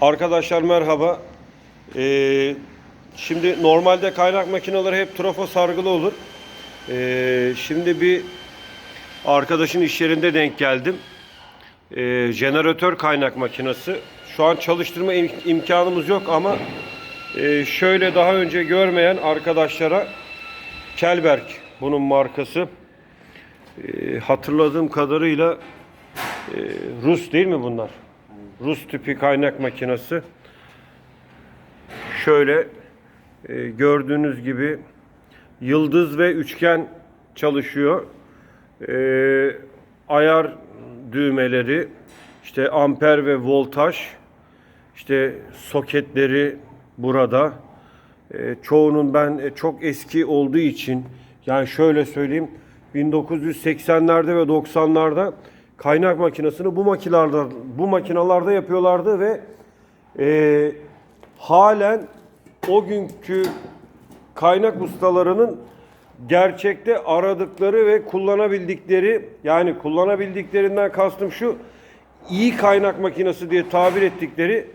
Arkadaşlar merhaba. Ee, şimdi normalde kaynak makineleri hep trafo sargılı olur. Ee, şimdi bir arkadaşın iş yerinde denk geldim. Ee, jeneratör kaynak makinesi. Şu an çalıştırma im- imkanımız yok ama e, şöyle daha önce görmeyen arkadaşlara Kelberg bunun markası. Ee, hatırladığım kadarıyla e, Rus değil mi bunlar? Rus tipi kaynak makinesi. Şöyle e, gördüğünüz gibi yıldız ve üçgen çalışıyor. E, ayar düğmeleri, işte amper ve voltaj, işte soketleri burada. E, çoğunun ben e, çok eski olduğu için yani şöyle söyleyeyim 1980'lerde ve 90'larda kaynak makinesini bu makinelerde bu makinalarda yapıyorlardı ve e, halen o günkü kaynak ustalarının gerçekte aradıkları ve kullanabildikleri yani kullanabildiklerinden kastım şu iyi kaynak makinesi diye tabir ettikleri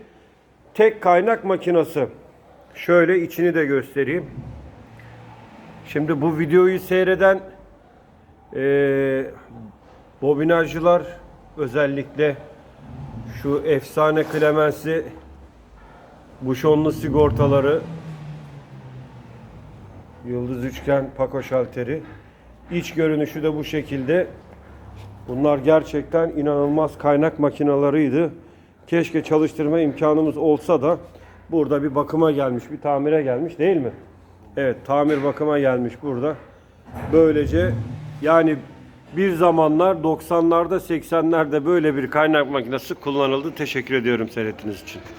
tek kaynak makinesi. Şöyle içini de göstereyim. Şimdi bu videoyu seyreden eee bobinajcılar özellikle şu efsane Clemens'i buşonlu sigortaları yıldız üçgen pako şalteri iç görünüşü de bu şekilde. Bunlar gerçekten inanılmaz kaynak makinalarıydı. Keşke çalıştırma imkanımız olsa da burada bir bakıma gelmiş bir tamire gelmiş değil mi? Evet tamir bakıma gelmiş burada. Böylece yani bir zamanlar 90'larda 80'lerde böyle bir kaynak makinesi kullanıldı. Teşekkür ediyorum seyrettiğiniz için.